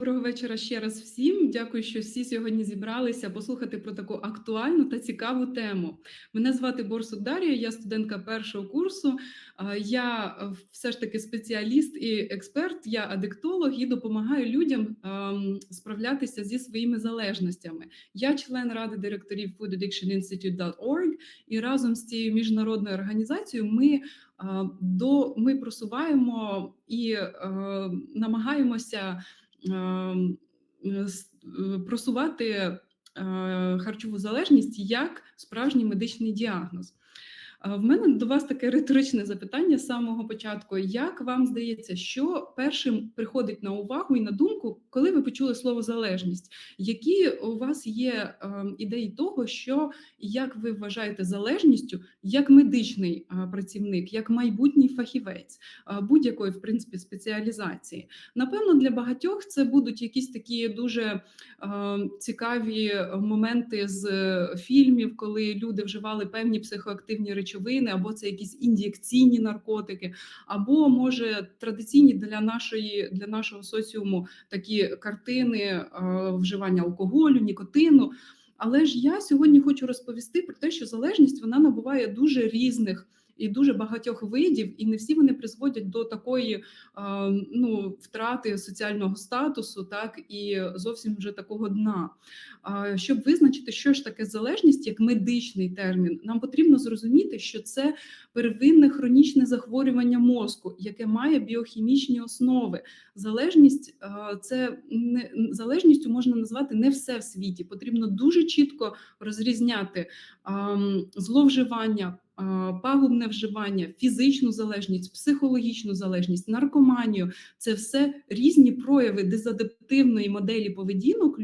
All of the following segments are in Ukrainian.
Доброго вечора ще раз всім. Дякую, що всі сьогодні зібралися послухати про таку актуальну та цікаву тему. Мене звати Борсук Дар'я, я студентка першого курсу. Я е, все ж таки спеціаліст і експерт, я адиктолог і допомагаю людям ем, справлятися зі своїми залежностями. Я член ради директорів Food Addiction Institute.org і разом з цією міжнародною організацією ми е, до ми просуваємо і е, намагаємося. Ем, е, просувати е, харчову залежність як справжній медичний діагноз. В мене до вас таке риторичне запитання з самого початку. Як вам здається, що першим приходить на увагу і на думку, коли ви почули слово залежність? Які у вас є ем, ідеї того, що як ви вважаєте залежністю як медичний працівник, як майбутній фахівець будь-якої в принципі спеціалізації? Напевно, для багатьох це будуть якісь такі дуже ем, цікаві моменти з фільмів, коли люди вживали певні психоактивні речі речовини, або це якісь ін'єкційні наркотики, або може традиційні для нашої для нашого соціуму такі картини е, вживання алкоголю, нікотину. Але ж я сьогодні хочу розповісти про те, що залежність вона набуває дуже різних і дуже багатьох видів, і не всі вони призводять до такої ну, втрати соціального статусу, так і зовсім вже такого дна. Щоб визначити, що ж таке залежність як медичний термін, нам потрібно зрозуміти, що це первинне хронічне захворювання мозку, яке має біохімічні основи. Залежність це не залежністю можна назвати не все в світі. Потрібно дуже чітко розрізняти зловживання пагубне вживання, фізичну залежність, психологічну залежність, наркоманію це все різні прояви дезадаптивної моделі поведінок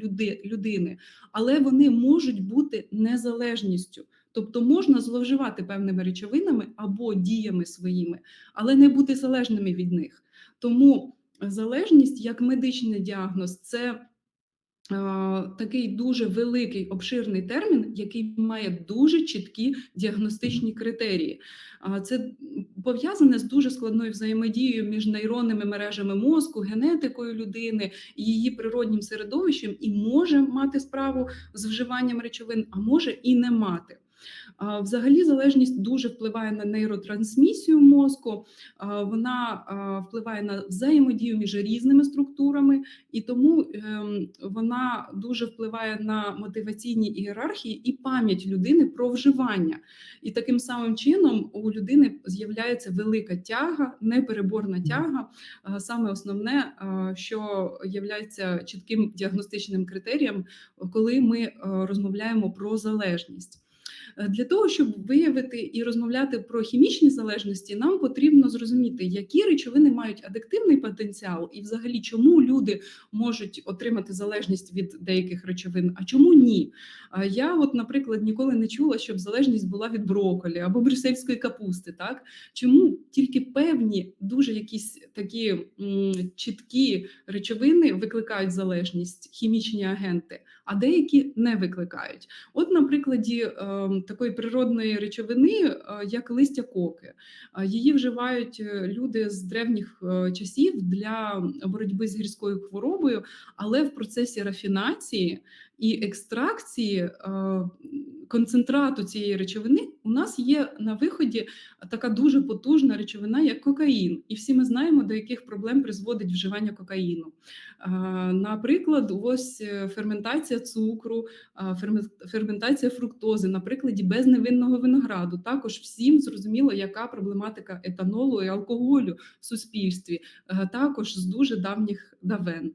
людини, але вони можуть бути незалежністю. Тобто можна зловживати певними речовинами або діями своїми, але не бути залежними від них. Тому залежність як медичний діагноз це Такий дуже великий обширний термін, який має дуже чіткі діагностичні критерії. Це пов'язане з дуже складною взаємодією між нейронними мережами мозку, генетикою людини і її природнім середовищем, і може мати справу з вживанням речовин, а може і не мати. Взагалі, залежність дуже впливає на нейротрансмісію мозку, вона впливає на взаємодію між різними структурами, і тому ем, вона дуже впливає на мотиваційні ієрархії і пам'ять людини про вживання. І таким самим чином у людини з'являється велика тяга, непереборна тяга. Саме основне, що є чітким діагностичним критерієм, коли ми розмовляємо про залежність. Е, для того, щоб виявити і розмовляти про хімічні залежності, нам потрібно зрозуміти, які речовини мають адиктивний потенціал, і взагалі чому люди можуть отримати залежність від деяких речовин, а чому ні. Я, от, наприклад, ніколи не чула, щоб залежність була від броколі або брюссельської капусти. Так чому тільки певні, дуже якісь такі м, чіткі речовини викликають залежність, хімічні агенти, а деякі не викликають. От, на прикладі е, такої природної речовини, е, як листя коки. Її вживають е, люди з древніх е, часів для боротьби з гірською хворобою, але в процесі рафінації і екстракції концентрату цієї речовини у нас є на виході така дуже потужна речовина, як кокаїн, і всі ми знаємо, до яких проблем призводить вживання кокаїну. Наприклад, ось е, ферментація цукру, ферментація фруктози, на прикладі безневинного винограду. Також всім зрозуміло, яка проблематика етанолу і алкоголю в суспільстві, е, також з дуже давніх давен.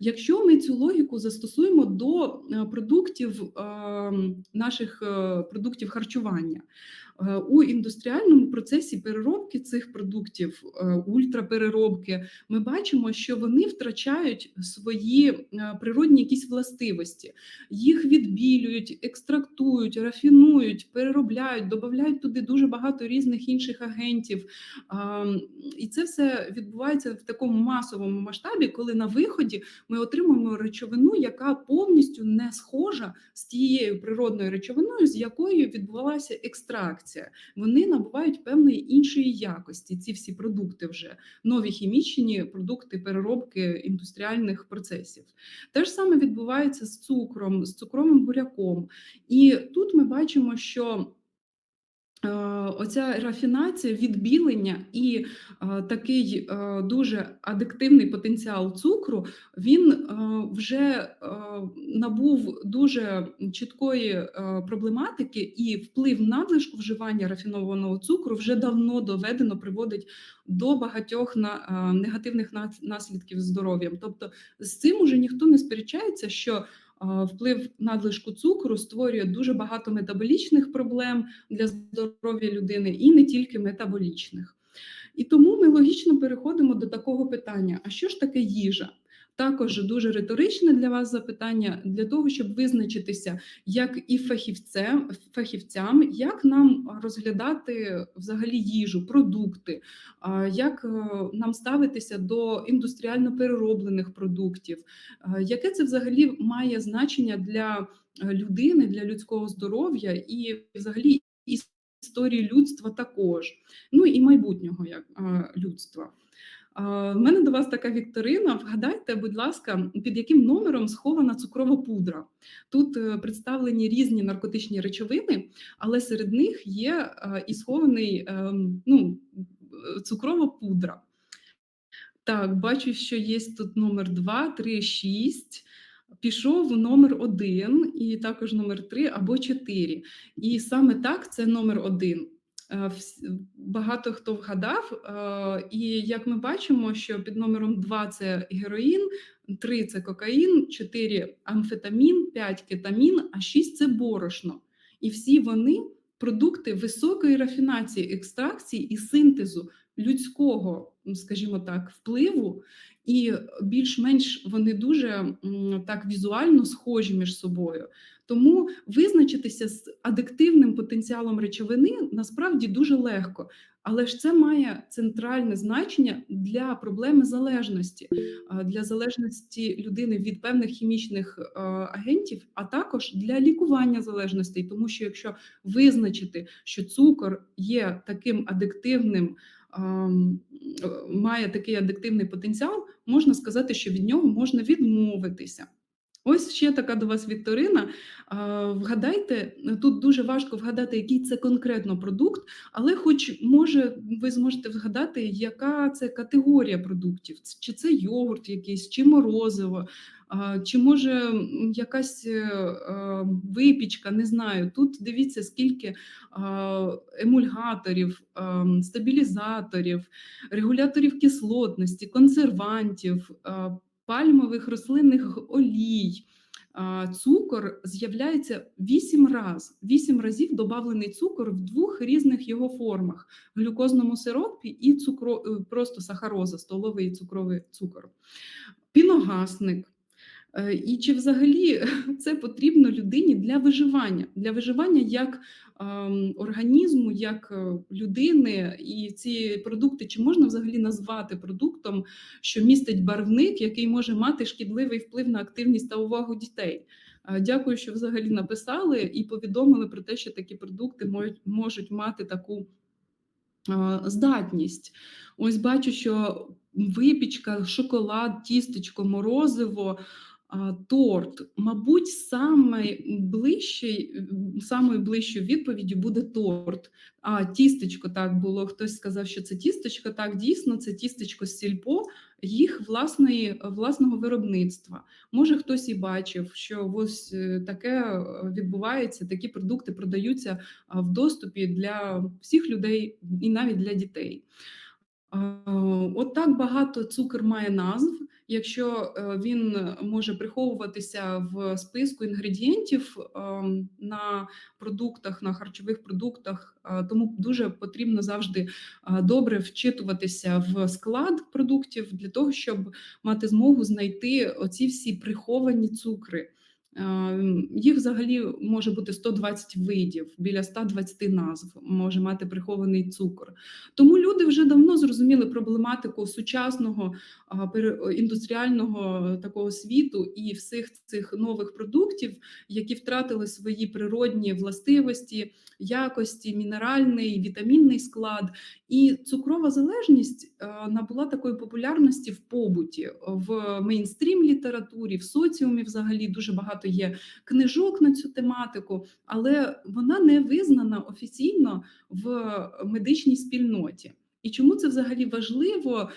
Якщо ми цю логіку застосуємо до е, продуктів ем, наших продуктів харчування, Е, у індустріальному процесі переробки цих продуктів, е, ультрапереробки, ми бачимо, що вони втрачають свої е, природні якісь властивості, їх відбілюють, екстрактують, рафінують, переробляють, додають туди дуже багато різних інших агентів. І це все відбувається в такому масовому масштабі, коли на виході ми отримуємо речовину, яка повністю не схожа з тією природною речовиною, з якою відбувалася екстракція. Реакція. Вони набувають певної іншої якості. Ці всі продукти вже нові хімічні продукти переробки індустріальних процесів. Те ж саме відбувається з цукром, з цукровим буряком. І тут ми бачимо, що оця рафінація, відбілення і е, такий е, дуже адиктивний потенціал цукру, він е, вже е, набув дуже чіткої е, проблематики, і вплив надлишку вживання рафінованого цукру вже давно доведено приводить до багатьох на, е, негативних наслідків здоров'ям. Тобто з цим уже ніхто не сперечається, що е, вплив надлишку цукру створює дуже багато метаболічних проблем для здоров'я людини і не тільки метаболічних. І тому ми логічно переходимо до такого питання: а що ж таке їжа? Також дуже риторичне для вас запитання для того, щоб визначитися, як і фахівцем, фахівцям, як нам розглядати взагалі їжу, продукти, як е, нам ставитися до індустріально перероблених продуктів, яке це взагалі має значення для людини, для людського здоров'я і взагалі історії людства також, ну і майбутнього як людства. В мене до вас така вікторина. Вгадайте, будь ласка, під яким номером схована цукрова пудра? Тут е, представлені різні наркотичні речовини, але серед них є е, і схований ем, ну, цукрова пудра. Так, бачу, що є тут номер 2, 3, 6. Пішов номер 1 і також номер 3 або 4. І саме так це номер 1. Е, Багато хто вгадав, е, і як ми бачимо, що під номером 2 це героїн, 3 це кокаїн, 4 амфетамін, 5 кетамін, а 6 це борошно. І всі вони продукти високої рафінації, екстракції і синтезу людського, скажімо так, впливу, і більш-менш вони дуже так візуально схожі між собою. Тому визначитися з адиктивним потенціалом речовини насправді дуже легко, але ж це має центральне значення для проблеми залежності, для залежності людини від певних хімічних е, агентів, а також для лікування залежностей, тому що якщо визначити, що цукор є таким адиктивним. е, Має такий адиктивний потенціал, можна сказати, що від нього можна відмовитися. Ось ще така до вас вікторина. Вгадайте, тут дуже важко вгадати, який це конкретно продукт, але хоч може ви зможете вгадати, яка це категорія продуктів, чи це йогурт якийсь, чи морозиво, чи може якась е, випічка, не знаю. Тут дивіться, скільки емульгаторів, стабілізаторів, регуляторів кислотності, консервантів. Пальмових рослинних олій. Цукор з'являється 8 разів. 8 разів додавлений цукор в двох різних його формах: глюкозному сиропі і цукро, е, просто сахароза, столовий цукровий цукор. Піногасник. Е, І чи взагалі це потрібно людині для виживання, для виживання як організму, як е, людини, і ці продукти чи можна взагалі назвати продуктом, що містить барвник, який може мати шкідливий вплив на активність та увагу дітей? Е, Дякую, що взагалі написали і повідомили про те, що такі продукти можуть, можуть мати таку е, здатність. Ось бачу, що випічка, шоколад, тістечко, морозиво. Торт, мабуть, саме ближчий, самою ближчою відповіддю буде торт. А тістечко так було. Хтось сказав, що це тістечко. Так, дійсно, це тістечко з сільпо, їх власної, власного виробництва. Може, хтось і бачив, що ось е, таке е, відбувається, такі продукти продаються в доступі для всіх людей і навіть для дітей. От так багато цукор має назв. Якщо е, він може приховуватися в списку інгредієнтів ем, на продуктах, на харчових продуктах, е, тому дуже потрібно завжди е, добре вчитуватися в склад продуктів для того, щоб мати змогу знайти оці всі приховані цукри. Ем, їх взагалі може бути 120 видів, біля 120 назв може мати прихований цукор. Тому люди вже давно зрозуміли проблематику сучасного індустріального такого світу і всіх цих нових продуктів, які втратили свої природні властивості, якості, мінеральний, вітамінний склад. І цукрова залежність е, набула такої популярності в побуті, в мейнстрім літературі, в соціумі взагалі дуже багато є книжок на цю тематику, але вона не визнана офіційно в медичній спільноті. І чому це взагалі важливо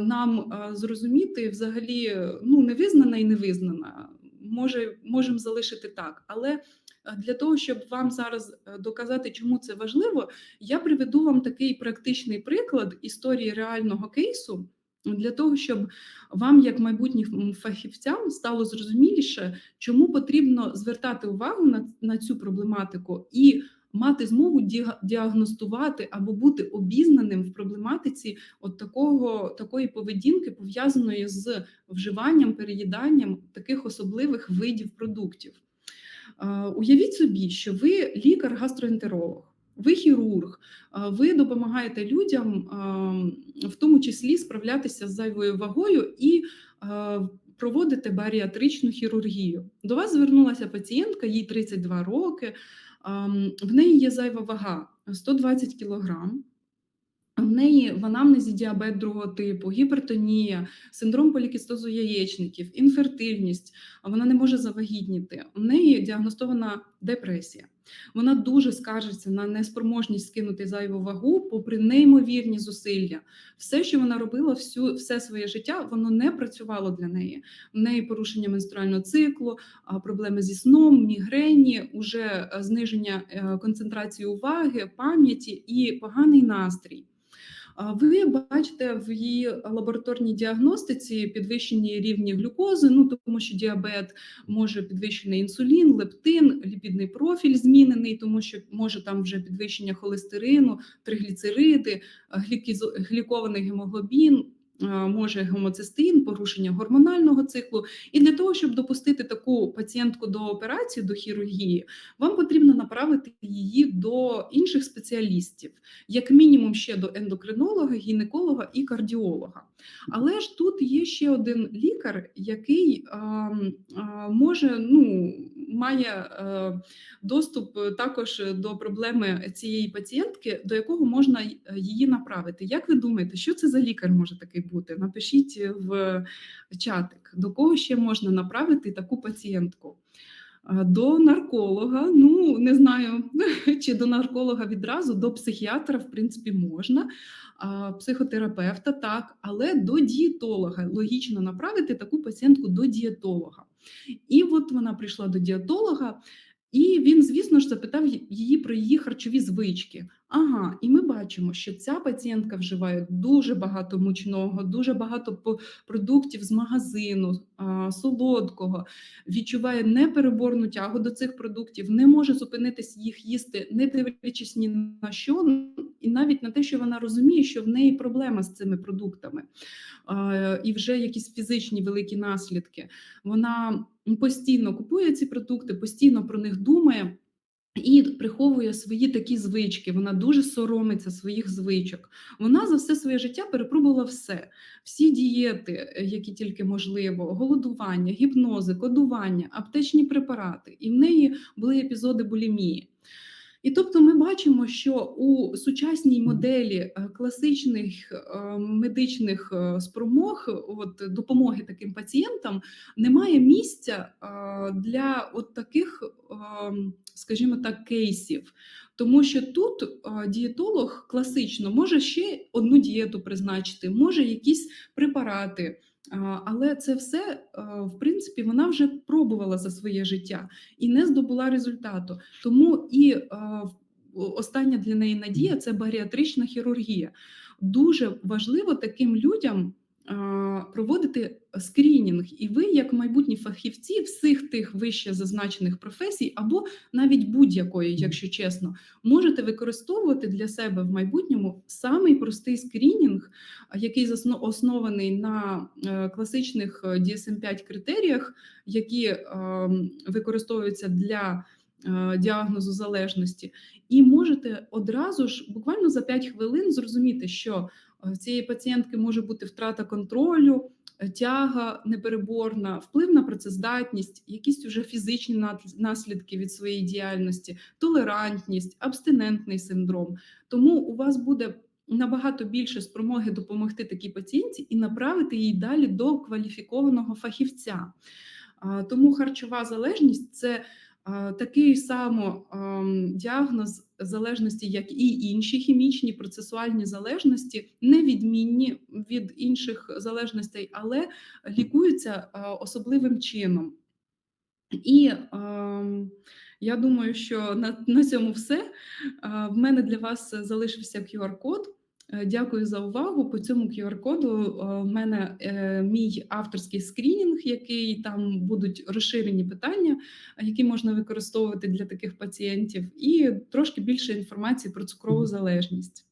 нам зрозуміти, взагалі ну не визнана і не визнана. Може, можемо залишити так, але для того, щоб вам зараз е, доказати, чому це важливо, я приведу вам такий практичний приклад історії реального кейсу для того, щоб вам, як майбутнім фахівцям, стало зрозуміліше, чому потрібно звертати увагу на, на цю проблематику і мати змогу діагностувати або бути обізнаним в проблематиці от такого такої поведінки, пов'язаної з вживанням, переїданням таких особливих видів продуктів. Е, Уявіть собі, що ви лікар-гастроентеролог, ви хірург, ви допомагаєте людям, в тому числі справлятися з зайвою вагою і проводите баріатричну хірургію. До вас звернулася пацієнтка, їй 32 роки. В неї є зайва вага 120 кілограм. В неї в анамнезі діабет другого типу, гіпертонія, синдром полікістозу яєчників, інфертильність, а вона не може завагітніти. У неї діагностована депресія. Вона дуже скаржиться на неспроможність скинути зайву вагу, попри неймовірні зусилля. Все, що вона робила, всю, все своє життя, воно не працювало для неї. В неї порушення менструального циклу, проблеми зі сном, мігрені, уже е, зниження е, концентрації уваги, пам'яті і поганий настрій. А Ви бачите в її лабораторній діагностиці підвищені рівні глюкози, ну тому що діабет може підвищений інсулін, лептин, ліпідний профіль змінений, тому що може там вже підвищення холестерину, тригліцериди, глікований гемоглобін. Е, Може гомоцистеїн, порушення гормонального циклу, і для того, щоб допустити таку пацієнтку до операції, до хірургії, вам потрібно направити її до інших спеціалістів, як мінімум ще до ендокринолога, гінеколога і кардіолога. Але ж тут є ще один лікар, який а, а, може ну має е, доступ також до проблеми цієї пацієнтки, до якого можна її направити. Як ви думаєте, що це за лікар може такий бути? Напишіть в чатик, до кого ще можна направити таку пацієнтку. До нарколога, ну не знаю, чи до нарколога відразу, до психіатра, в принципі, можна, психотерапевта так, але до дієтолога логічно направити таку пацієнтку до дієтолога. І от вона прийшла до діатолога, і він, звісно ж, запитав її про її харчові звички. Ага, і ми бачимо, що ця пацієнтка вживає дуже багато мучного, дуже багато продуктів з магазину, солодкого, відчуває непереборну тягу до цих продуктів, не може зупинитись їх їсти, не дивлячись ні на що, і навіть на те, що вона розуміє, що в неї проблема з цими продуктами, і вже якісь фізичні великі наслідки. Вона постійно купує ці продукти, постійно про них думає. І приховує свої такі звички. Вона дуже соромиться своїх звичок. Вона за все своє життя перепробувала все, всі дієти, е, які тільки можливо, голодування, гіпнози, кодування, аптечні препарати. І в неї були епізоди булімії. І тобто ми бачимо, що у сучасній моделі е, класичних е, медичних е, спромог, от допомоги таким пацієнтам, немає місця для от таких, скажімо так, кейсів. Тому що тут дієтолог класично може ще одну дієту призначити, може якісь препарати. Але це все, е, в принципі, вона вже пробувала за своє життя і не здобула результату. Тому і е, остання для неї надія це баріатрична хірургія. Дуже важливо таким людям проводити скринінг, і ви, як майбутні фахівці всіх тих вище зазначених професій, або навіть будь-якої, якщо чесно, можете використовувати для себе в майбутньому самий простий скринінг, який оснований на е, класичних е, DSM-5 критеріях, які ем, використовуються для е, діагнозу залежності, і можете одразу ж буквально за 5 хвилин зрозуміти, що е, в цієї пацієнтки може бути втрата контролю, е, тяга непереборна, вплив на працездатність, якісь уже фізичні наслідки від своєї діяльності, толерантність, абстинентний синдром. Тому у вас буде набагато більше спромоги допомогти такій пацієнтці і направити її далі до кваліфікованого фахівця. Тому харчова залежність це такий само діагноз залежності, як і інші хімічні процесуальні залежності, не відмінні від інших залежностей, але лікуються а, особливим чином. І е, я думаю, що на, на цьому все. А, В мене для вас залишився QR-код. Е, Дякую за увагу. По цьому QR-коду е, в мене е, мій авторський скринінг, який там будуть розширені питання, які можна використовувати для таких пацієнтів, і трошки більше інформації про цукрову залежність.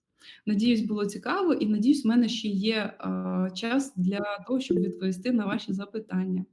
Надіюсь, було цікаво, і надіюсь, в мене ще є час для того, щоб відповісти на ваші запитання.